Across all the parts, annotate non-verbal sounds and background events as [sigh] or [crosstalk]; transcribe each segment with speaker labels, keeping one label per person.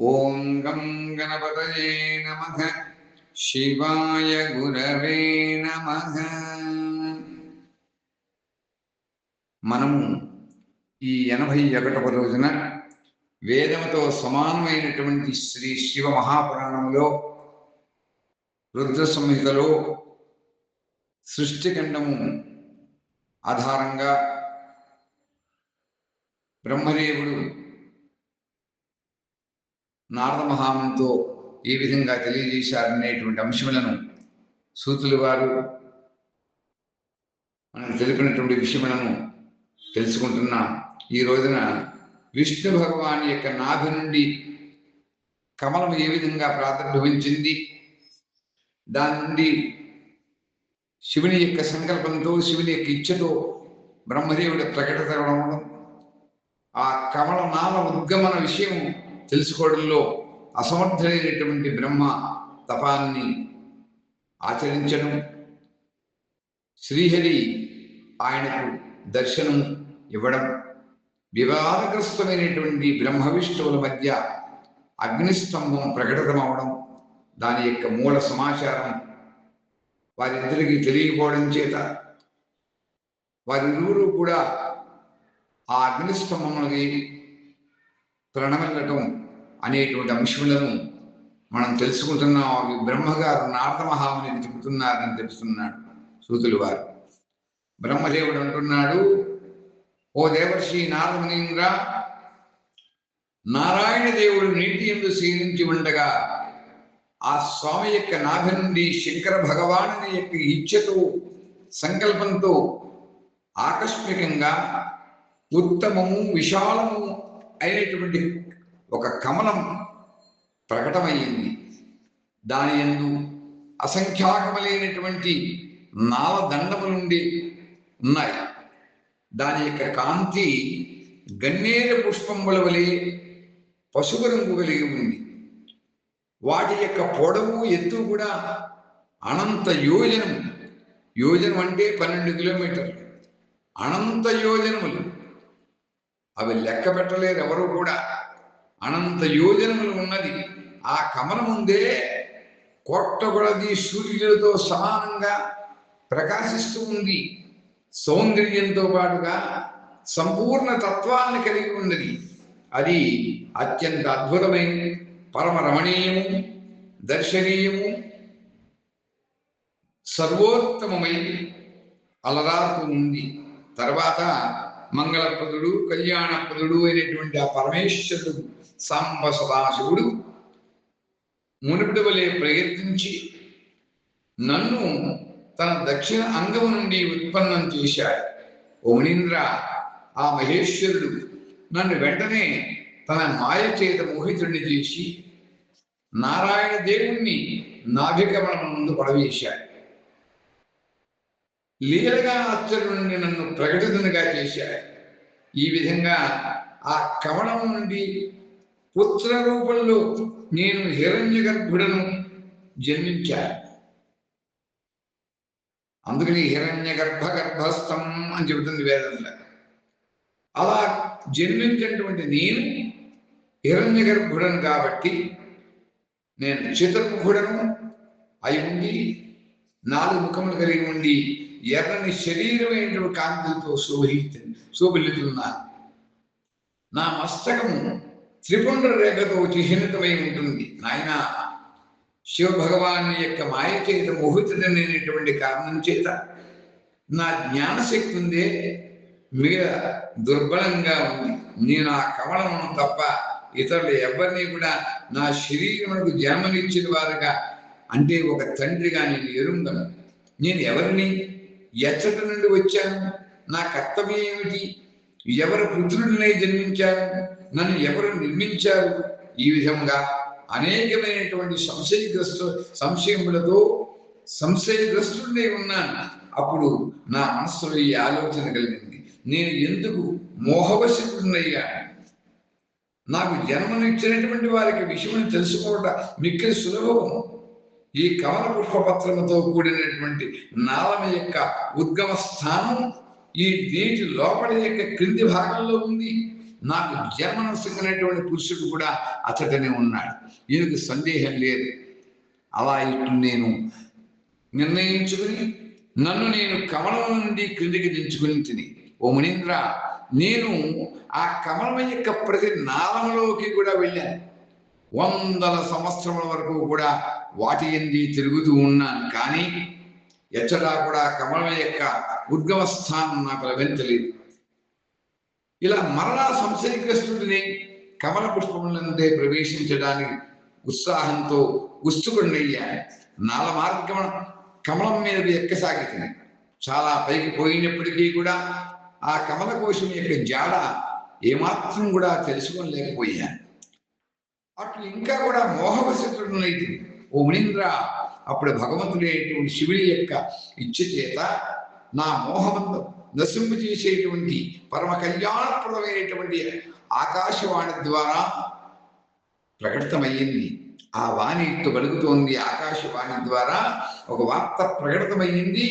Speaker 1: ఓం గం గణపతయే నమ. శివాయ గురవే నమ. మనము ఈ ఎనభై ఒకటవ రోజున వేదముతో సమానమైనటువంటి శ్రీ శివ మహాపురాణంలో రుద్ర సంహితలో సృష్టిఖండము ఆధారంగా బ్రహ్మదేవుడు నారద మహామునితో ఏ విధంగా తెలియజేశారనేటువంటి అంశములను సూతులు వారు మనం తెలిపినటువంటి విషయములను తెలుసుకుంటున్నాం ఈ రోజున విష్ణు భగవాన్ యొక్క నాభి నుండి కమలం ఏ విధంగా ప్రాతర్భవించింది దాని నుండి శివుని యొక్క సంకల్పంతో శివుని యొక్క ఇచ్చతో బ్రహ్మదేవుడి ప్రకటన ఆ కమల నామ ఉద్గమన విషయం తెలుసుకోవడంలో అసమర్థుడైనటువంటి బ్రహ్మ తపాన్ని ఆచరించడం శ్రీహరి ఆయనకు దర్శనం ఇవ్వడం వివాదగ్రస్తమైనటువంటి బ్రహ్మ విష్ణువుల మధ్య అగ్నిస్తంభం ప్రకటితమవడం దాని యొక్క మూల సమాచారం వారిద్దరికి తెలియకపోవడం చేత వారిరువురు కూడా ఆ అగ్నిస్తంభములకి ప్రణమిల్లటం అనేటువంటి అంశములను మనం తెలుసుకుంటున్నాం. అవి బ్రహ్మగారు నారద మహాముని చెబుతున్నారని తెలుస్తున్నాడు సూతులు వారు. బ్రహ్మదేవుడు అంటున్నాడు ఓ దేవర్షి నారదమునింద్ర నారాయణ దేవుడు నీటి ఎందు శీలించి ఉండగా ఆ స్వామి యొక్క నాభి నుండి శంకర భగవానుని యొక్క ఇచ్ఛతో సంకల్పంతో ఆకస్మికంగా ఉత్తమము విశాలము అయినటువంటి ఒక కమలం ప్రకటమయ్యింది. దాని ఎందు అసంఖ్యాకములైనటువంటి నాలదండము నుండి ఉన్నాయి. దాని యొక్క కాంతి గన్నేరు పుష్పముల వలె పసుపు రంగు కలిగి ఉంది. వాటి యొక్క పొడవు ఎత్తు కూడా అనంత యోజనం. యోజనం అంటే పన్నెండు కిలోమీటర్లు. అనంత యోజనములు. అవి లెక్క పెట్టలేరు ఎవరు కూడా అనంత యోజనములు ఉన్నది. ఆ కమల ముందే కొట్టగొడది సూర్యులతో సమానంగా ప్రకాశిస్తూ ఉంది. సౌందర్యంతో పాటుగా సంపూర్ణ తత్వాన్ని కలిగి ఉన్నది. అది అత్యంత అద్భుతమైన పరమ రమణీయము దర్శనీయము సర్వోత్తమమై అలరారుతూ ఉంది. తర్వాత మంగళప్రదుడు కళ్యాణప్రదుడు అయినటువంటి ఆ పరమేశ్వరుడు సాంబ సదాశివుడు మునుపుడు వలె ప్రయత్నించి నన్ను తన దక్షిణ అంగము నుండి ఉత్పన్నం చేశాడు. ఓ మునీంద్ర ఆ మహేశ్వరుడు నన్ను వెంటనే తన మాయ చేత మోహితుడిని చేసి నారాయణ దేవుణ్ణి నాభికమణం ముందు పడవేశాడు. లీలగా అచ్చరు నుండి నన్ను ప్రకటితునిగా చేశాడు. ఈ విధంగా ఆ కవణం నుండి పుత్ర రూపంలో నేను హిరణ్య గర్భుడను జన్మించాను. అందుకని హిరణ్య గర్భ గర్భస్థం అని చెబుతుంది వేదంలో. అలా జన్మించినటువంటి నేను హిరణ్య గర్భుడను కాబట్టి నేను చతుర్ముఖుడను అయి ఉండి నాలుగు ముఖములు కలిగి ఉండి ఎర్రని శరీరమైనటువంటి కాంతులతో శోభితు శోభిల్లుతున్నాను. నా మస్తకము త్రిపుండ్ర రేఖతో చిహ్నితమై ఉంటుంది. నాయన శివ భగవాన్ యొక్క మాయ చేత మోహితుడనేటువంటి కారణం చేత నా జ్ఞానశక్తి ఉందే మీద దుర్బలంగా ఉంది. నేను ఆ కమలమును తప్ప ఇతరులు ఎవరిని కూడా నా శరీరమునకు జన్మనిచ్చిన వారుగా అంటే ఒక తండ్రిగా నేను ఎరుంగను. నేను ఎవరిని? ఎచ్చటి నుండి వచ్చాను. నా కర్తవ్యం ఏమిటి? ఎవరు పుత్రుడినై జన్మించారు? నన్ను ఎవరు నిర్మించారు? ఈ విధంగా అనేకమైనటువంటి సంశయగ్రస్తు సంశయములతో సంశయగ్రస్తుడినై ఉన్నాను. అప్పుడు నా మనస్సులో ఈ ఆలోచన కలిగింది. నేను ఎందుకు మోహవశుడినయ్యాను నాకు జన్మనిచ్చినటువంటి వారికి విషయం తెలుసుకోవడం మిక్కిలి సులభము. ఈ కమల పుష్పపత్రముతో కూడినటువంటి నాళం యొక్క ఉద్గమ స్థానం ఈ నీటి లోపల యొక్క క్రింది భాగంలో ఉంది. నాకు జన్మనసిగినటువంటి పురుషుడు కూడా అతడనే ఉన్నాడు. ఈయనకు సందేహం లేదు. అలా ఇటు నేను నిర్ణయించుకుని నన్ను నేను కమలం నుండి క్రిందికి దించుకుని తిని. ఓ మునీంద్ర నేను ఆ కమలం యొక్క ప్రతి నాళంలోకి కూడా వెళ్ళాను. వందల సంవత్సరముల వరకు కూడా వాటి ఎంది తిరుగుతూ ఉన్నాను. కానీ ఎచ్చటా కూడా కమలం యొక్క ఉద్గమ స్థానం నాకు లభించలేదు. ఇలా మరలా సంశయగ్రస్తుడిని కమల పుష్పములందే ప్రవేశించడానికి ఉత్సాహంతో ఉత్సుకుడయ్యాను నాల మార్గం కమలం మీద ఎక్కసాగుతుంది చాలా పైకి పోయినప్పటికీ కూడా ఆ కమల కోశం యొక్క జాడ ఏమాత్రం కూడా తెలుసుకోలేకపోయాను అట్లు ఇంకా కూడా మోహవశతుడునైతే ఓ మునీంద్ర అప్పుడు భగవంతుడైనటువంటి శివుడి యొక్క ఇచ్చ చేత నా మోహమందు నశింపు చేసేటువంటి పరమ కళ్యాణప్రదమైనటువంటి ఆకాశవాణి ద్వారా ప్రకటితమయ్యింది. ఆ వాణి ఇట్టు పలుకుతోంది ఆకాశవాణి ద్వారా ఒక వార్త ప్రకటితమయ్యింది.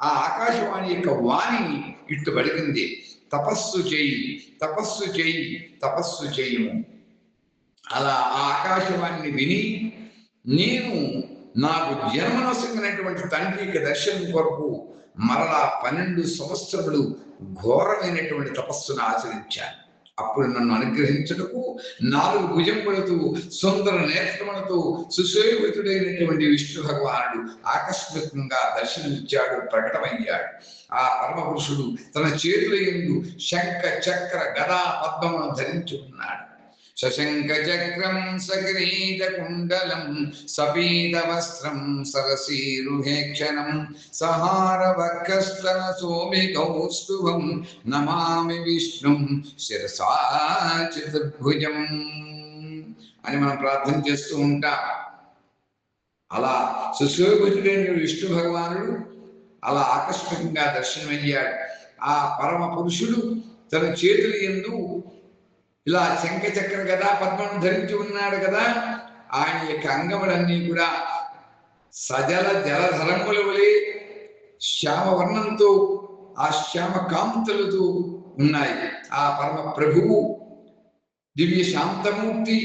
Speaker 1: ఆ ఆకాశవాణి యొక్క వాణి ఇట్టు పలికింది తపస్సు చేయి తపస్సు చేయి తపస్సు చేయము. అలా ఆ ఆకాశవాణిని విని నేను నాకు జన్మనొసగినటువంటి తండ్రికి దర్శనం కొరకు మరలా పన్నెండు సంవత్సరములు ఘోరమైనటువంటి తపస్సును ఆచరించాను. అప్పుడు నన్ను అనుగ్రహించుటకు నాలుగు భుజములతో సుందర నేత్రములతో సుశోభితుడైనటువంటి విష్ణు భగవానుడు ఆకస్మికంగా దర్శనమిచ్చాడు ప్రకటమయ్యాడు. ఆ పరమపురుషుడు తన చేతుల ఎందు శంఖ చక్ర గదా పద్మమును ధరించి ఉన్నాడు శశంకచక్రం సగ్రీతకుండలం సపీతవస్త్రం సరసీరుహేక్షణం సహార సోమి కౌస్తుభం నమామి విష్ణుం శిరసా చతుర్భుజం అని మనం ప్రార్థన చేస్తూ ఉంటాం. అలా సుశోభితుడైన విష్ణు భగవానుడు అలా ఆకస్మికంగా దర్శనమయ్యాడు. ఆ పరమ పురుషుడు తన చేతులు ఎందు ఇలా శంఖ కదా పద్మను పద్మం ధరించి ఉన్నాడు కదా ఆయన యొక్క అంగములన్నీ కూడా సజల జలధరముల వలె శ్యామ వర్ణంతో ఆ శ్యామ కాంతులతో ఉన్నాయి. ఆ పరమ ప్రభువు దివ్య శాంతమూర్తి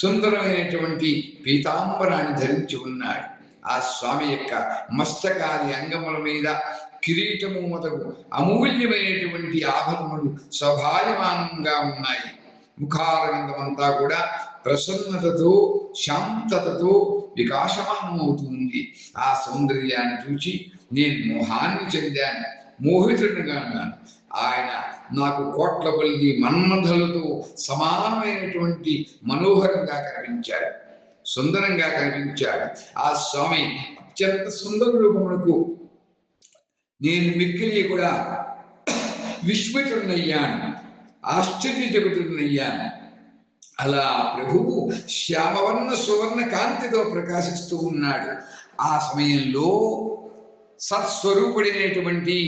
Speaker 1: సుందరమైనటువంటి పీతాంబరాన్ని ధరించి ఉన్నాడు. ఆ స్వామి యొక్క మస్తకాది అంగముల మీద కిరీటము మొదలు అమూల్యమైనటువంటి ఆభరణములు స్వభాయమానంగా ఉన్నాయి. ముఖారవిందమంతా కూడా ప్రసన్నతతో శాంతతతో వికాసమానమవుతుంది. ఆ సౌందర్యాన్ని చూచి నేను మోహాన్ని చెందాను మోహితుడిగా ఉన్నాను ఆయన నాకు కోట్ల కొద్ది మన్మధులతో సమానమైనటువంటి మనోహరంగా కనిపించాడు సుందరంగా కనిపించాడు ఆ స్వామి అత్యంత సుందర రూపములకు నేను మిక్కిలి కూడా విస్మితుడినయ్యాను. ఆశ్చర్యజగుతుడినయ్యాను అలా ప్రభువు శ్యామవర్ణ సువర్ణ కాంతితో ప్రకాశిస్తూ ఉన్నాడు. ఆ సమయంలో సత్స్వరూపుడైనటువంటి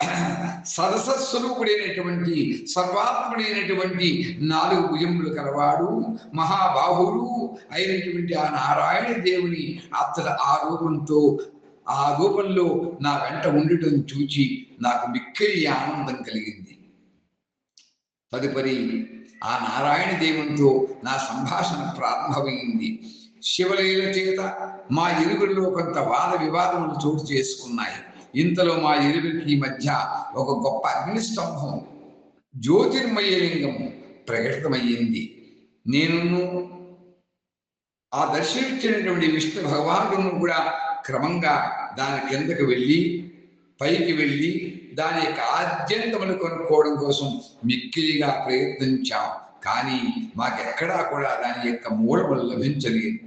Speaker 1: [clears throat] సరసస్వరూపుడైనటువంటి సర్వాత్ముడైనటువంటి నాలుగు భుజములు కలవాడు మహాబాహుడు అయినటువంటి ఆ నారాయణ దేవుని అతడు ఆ రూపంతో ఆ రూపంలో నా వెంట ఉండటం చూచి నాకు మిక్కిలి ఆనందం కలిగింది. తదుపరి ఆ నారాయణ దేవునితో నా సంభాషణ ప్రారంభమైంది. శివలీల చేత మా ఇరుగురిలో కొంత వాద వివాదములు చోటు చేసుకున్నాయి. ఇంతలో మా ఇరువురికి మధ్య ఒక గొప్ప అగ్నిస్తంభం జ్యోతిర్మయలింగము ప్రకటితమయ్యింది. నేను ఆ దర్శనమిచ్చినటువంటి విష్ణు భగవానుడు కూడా క్రమంగా దాని కిందకు వెళ్ళి పైకి వెళ్ళి దాని యొక్క ఆద్యంతమును కొనుక్కోవడం కోసం మిక్కిలిగా ప్రయత్నించాం. కానీ మాకెక్కడా కూడా దాని యొక్క మూలములు లభించలేదు.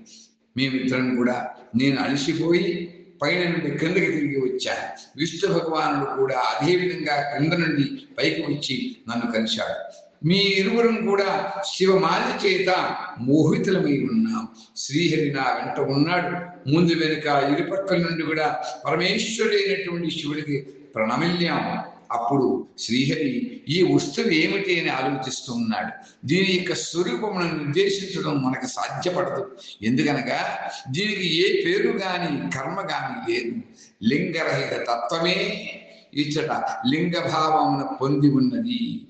Speaker 1: మేమిద్దరం కూడా నేను అలసిపోయి పైన నుండి క్రిందకి తిరిగి వచ్చాను. విష్ణు భగవానుడు కూడా అదే విధంగా క్రింద నుండి పైకి వచ్చి నన్ను కలిశాడు. మీ ఇరువురం కూడా శివమాల చేత మోహితులమై ఉన్నాం. శ్రీహరి నా వెంట ఉన్నాడు. ముందు వెనుక ఇరుపక్కల నుండి కూడా పరమేశ్వరుడైనటువంటి శివుడికి ప్రణమిల్యాము అప్పుడు శ్రీహరి ఈ వస్తువు ఏమిటి? అని ఆలోచిస్తూ ఉన్నాడు దీని యొక్క స్వరూపమును నిర్దేశించడం మనకు సాధ్యపడదు. ఎందుకనగా దీనికి ఏ పేరు గాని కర్మ గాని లేదు. లింగరహిత తత్వమే. ఇచ్చట లింగభావమును పొంది ఉన్నది.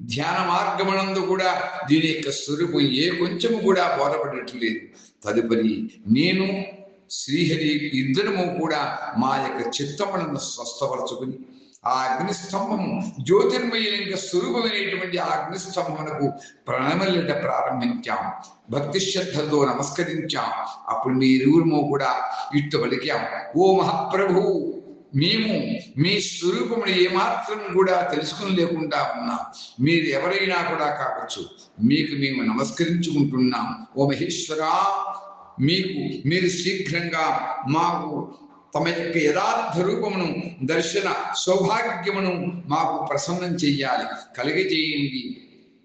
Speaker 1: ధ్యాన మార్గమునందు కూడా దీని యొక్క స్వరూపం ఏ కొంచెము కూడా బోధపడట్లేదు. తదుపరి నేను శ్రీహరి ఇద్దరము కూడా మా యొక్క చిత్తములను స్వస్థపరచుకుని ఆ అగ్నిస్తంభము జ్యోతిర్మయలింగ స్వరూపమైనటువంటి ఆ అగ్నిస్తంభమునకు ప్రణమలిట ప్రారంభించాం. భక్తి శ్రద్ధతో నమస్కరించాం. అప్పుడు మీ ఇరువురము కూడా ఇట్టు పలికాం. ఓ మహాప్రభు మేము మీ స్వరూపమును ఏమాత్రం కూడా తెలుసుకుని లేకుండా ఉన్నాం. మీరు ఎవరైనా కూడా కావచ్చు మీకు మేము నమస్కరించుకుంటున్నాం. ఓ మహేశ్వరా మీకు మీరు శీఘ్రంగా మాకు తమ యొక్క యథార్థ రూపమును దర్శన సౌభాగ్యమును మాకు ప్రసన్నం చెయ్యాలి కలిగజేయండి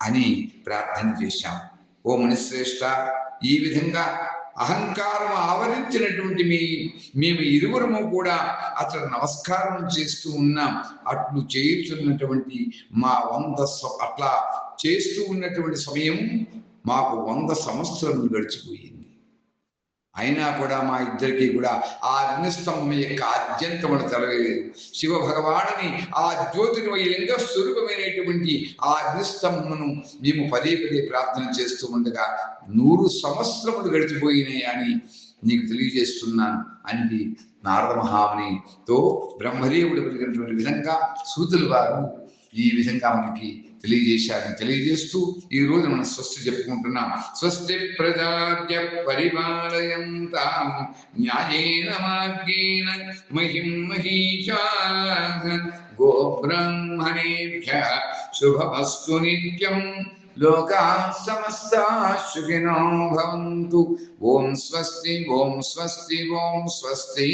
Speaker 1: అని ప్రార్థన చేశాం. ఓ మనిశ్రేష్ట ఈ విధంగా అహంకారం ఆవరించినటువంటి మీ మేము ఇరువురము కూడా అతడు నమస్కారం చేస్తూ ఉన్నాం. అట్లు చేయుచున్నటువంటి మా వంద స- అట్లా చేస్తూ ఉన్నటువంటి సమయం మాకు వంద సంవత్సరం గడిచిపోయింది. అయినా కూడా మా ఇద్దరికి కూడా ఆ అగ్నిస్తంభం యొక్క అత్యంతమును తెలవలేదు శివ భగవానుని ఆ జ్యోతిర్మయ లింగ స్వరూపమైనటువంటి ఆ అగ్నిస్తంభమును మేము పదే పదే ప్రార్థన చేస్తూ ఉండగా నూరు సంవత్సరములు గడిచిపోయినాయి అని నీకు తెలియజేస్తున్నాను అని నారద మహామునితో. బ్రహ్మదేవుడు కలిగినటువంటి విధంగా సూతులు వారు ఈ విధంగా మనకి తెలియజేశారని తెలియజేస్తూ ఈ రోజు మనం స్వస్తి చెప్పుకుంటున్నాం. స్వస్తి ప్రజాద్య పరిపాలయంతాం న్యాయేన మార్గేణ మహిం మహీషా గోబ్రహ్మణేభ్య శుభమస్తు నిత్యం. లోకా సమస్తా సుఖినో భవంతు. ఓం స్వస్తి ఓం స్వస్తి ఓం స్వస్తి.